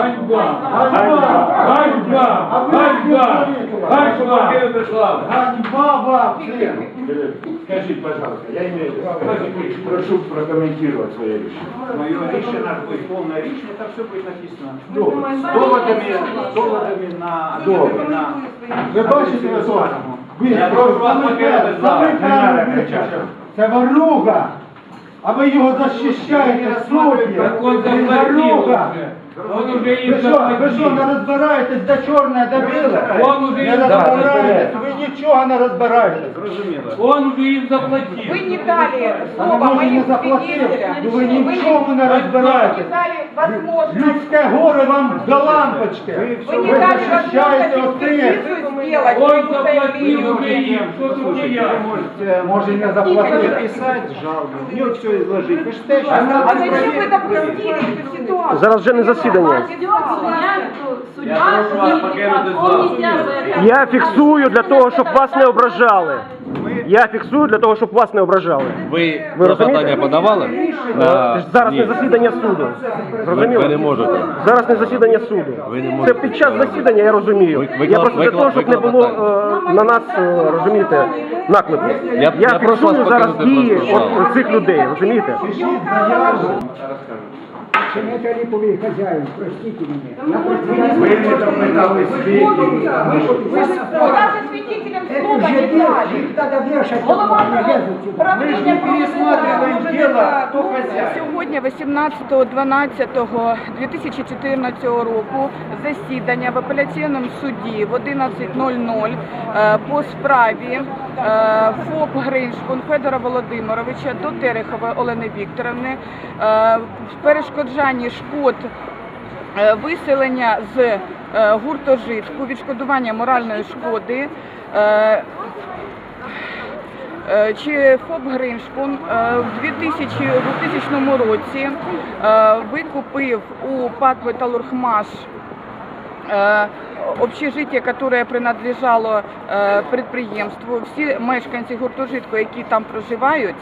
Ганьба! Ганьба! Ганьба! Ганьба! Ганьба! Ганьба! Вам всем! Скажіть, пожалуйста, я имею в виду, прошу прокомментировать своє рішення. Мое решение будет полное решение, там все будет написано. С доводами, с доводами на, Добре. на Ви бачите, Руслан? Ви Я прошу вас. Не надо кричати. Це ворюга! А ви його захищаєте, он Він заплатил ворюга! уже. Он уже Ви им що, ви що, не заплатил. розбираєтесь, де чорне, де біле? Он уже Не им розбираєтесь, ви нічого не розбираєтесь. Зрозуміло. Он уже им заплатил. Вы не дали А слова може не моим заплатив, свидетелям. ну ви ні в чому не Вы розбираєтесь. не дали возможность. Людське горе вам до лампочки. Вы не Ви дали захищаєте возможность отих. экспертизу сделать. Он по заплатил заявлению. уже им. Что тут не я? Можете, Може, не можете заплатив. написать жалобу, в нее все изложить. Вы считаете, что А надо зачем вы проверить? допустили эту ситуацию? Зараз вже не засідання. Я прошу вас покинути зал. Я фіксую для того, щоб вас не ображали. Я фіксую для того, щоб вас не ображали. Ви Ви клопотання розумієте? подавали? Е, Зараз не засідання суду. Зрозуміло? Ви не можете. Зараз не засідання суду. Ви не Це можете. під час засідання, я розумію. Ви- ви Я кла- просто ви для кла- того, щоб ви не було клопотання. е, на нас, е, розумієте, наклепу. Я- я прошу вас фіксую зараз покинути дії просто зал. от цих людей, розумієте? Пишіть заяву. Это липовый хозяин, простите меня. Ви не допитали свідків. Вы даже свидетелям Это слова уже не дали. их надо вешать, Голова правління же дело. Сьогодні, 18.12.2014 року, засідання в апеляційному суді в 11.00 е, по справі е, ФОП Гриншпун Федора Володимировича до Терехової Олени Вікторовни е, в перешкоджанні шкод е, виселення з е, гуртожитку, відшкодування моральної шкоди. Е, Е, Чи ФОП Гриншпун е, в 2000, 2000 році викупив у ПАД «Металургмаш» общежитие, которое принадлежало предприємству. Всі мешканці гуртожитку, які там проживають,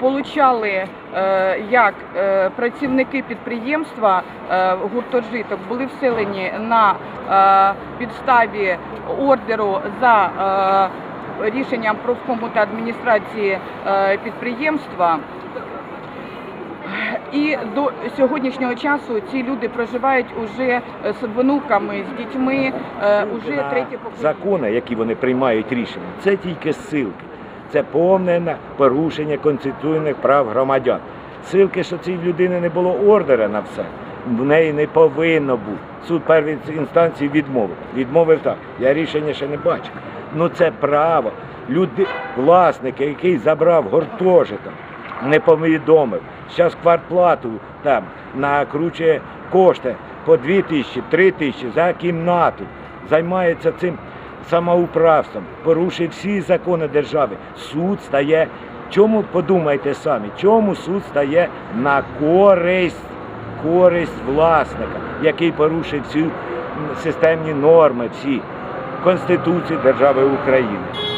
получали е, як е, працівники підприємства е, гуртожиток були вселені на е, підставі ордеру за е, рішенням профкому та адміністрації е, підприємства. І до сьогоднішнього часу ці люди проживають уже е, з внуками, з дітьми, е, уже третє покоління. закони, які вони приймають рішення, це тільки ссылки. Це повне порушення конституційних прав громадян. Ссылки, що цій людини не було ордера на все, в неї не повинно бути. Суд першої інстанції відмовив. Відмовив так. Я рішення ще не бачив. Ну це право. Люди, власники, який забрав гуртожиток, не повідомив. Зараз квартплату там накручує кошти по 2 тисячі, 3 тисячі за кімнату. Займається цим самоуправством, порушує всі закони держави. Суд стає. Чому подумайте самі, чому суд стає на користь, користь власника, який порушив всі системні норми, всі Конституції держави України.